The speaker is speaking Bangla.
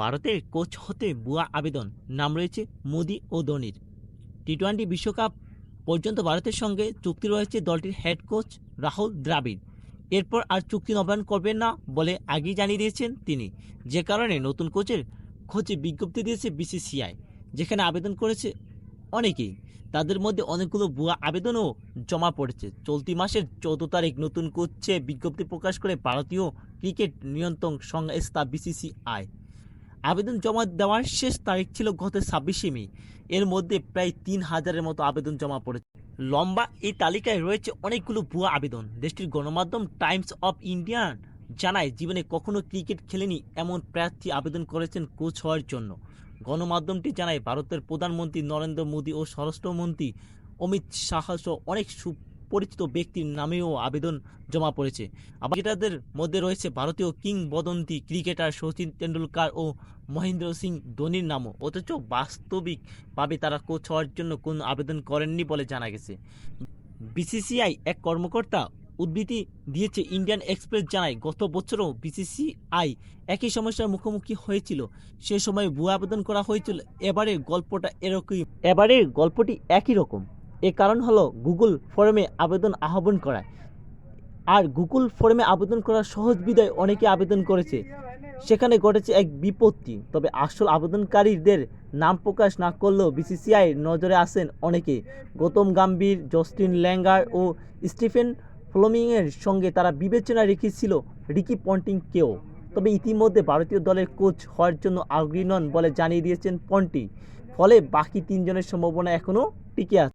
ভারতের কোচ হতে ভুয়া আবেদন। নাম রয়েছে মোদি ও ধোনির। টি টোয়েন্টি বিশ্বকাপ পর্যন্ত ভারতের সঙ্গে চুক্তি রয়েছে দলটির হেড কোচ রাহুল দ্রাবিড়। এরপর আর চুক্তি নবায়ন করবেন না বলে আগেই জানিয়ে দিয়েছেন তিনি। যে কারণে নতুন কোচের খোঁজে বিজ্ঞপ্তি দিয়েছে বিসিসিআই, যেখানে আবেদন করেছে অনেকেই। তাদের মধ্যে অনেকগুলো ভুয়া আবেদনও জমা পড়েছে। চলতি মাসের চৌদ্দ তারিখ নতুন কোচে বিজ্ঞপ্তি প্রকাশ করে ভারতীয় ক্রিকেট নিয়ন্ত্রণ সংস্থা বিসিসিআই। আবেদন জমা দেওয়ার শেষ তারিখ ছিল গত ছাব্বিশে মে। এর মধ্যে প্রায় তিন হাজারের মতো আবেদন জমা পড়েছে। লম্বা এই তালিকায় রয়েছে অনেকগুলো ভুয়া আবেদন। দেশটির গণমাধ্যম টাইমস অফ ইন্ডিয়ান জানায়, জীবনে কখনো ক্রিকেট খেলেনি এমন প্রার্থী আবেদন করেছেন কোচ হওয়ার জন্য। গণমাধ্যমটি জানায়, ভারতের প্রধানমন্ত্রী নরেন্দ্র মোদী ও স্বরাষ্ট্রমন্ত্রী অমিত শাহ সহ অনেক সুপরিচিত ব্যক্তির নামেও আবেদন জমা পড়েছে। আবার ক্রিকেটারদের মধ্যে রয়েছে ভারতীয় কিংবদন্তি ক্রিকেটার সচিন তেন্ডুলকার ও মহেন্দ্র সিং ধোনির নামও। অথচ বাস্তবিকভাবে তারা কোচ হওয়ার জন্য কোনো আবেদন করেননি বলে জানা গেছে। বিসিসিআই এক কর্মকর্তা উদ্ধৃতি দিয়েছে ইন্ডিয়ান এক্সপ্রেস জানায়, গত বছরও বিসিসিআই একই সমস্যার মুখোমুখি হয়েছিল। সে সময় ভুয়া আবেদন করা হয়েছিল। এবারে গল্পটা এরকমই। এবারে গল্পটি একই রকম। এর কারণ হলো গুগল ফর্মে আবেদন আহ্বান করা। আর গুগল ফর্মে আবেদন করার সহজ বিদায় অনেকে আবেদন করেছে। সেখানে ঘটেছে এক বিপত্তি, তবে আসল আবেদনকারীদের নাম প্রকাশ না করলেও বিসিসিআই নজরে আসেন অনেকে। গৌতম গাম্ভীর, জস্টিন ল্যাঙ্গার ও স্টিফেন ফ্লোমিংয়ের সঙ্গে তারা বিবেচনা রেখেছিল রিকি পন্টিং পন্টিংকেও তবে ইতিমধ্যে ভারতীয় দলের কোচ হওয়ার জন্য আগ্রহী নন বলে জানিয়ে দিয়েছেন পন্টি। ফলে বাকি তিনজনের সম্ভাবনা এখনও টিকে আছে।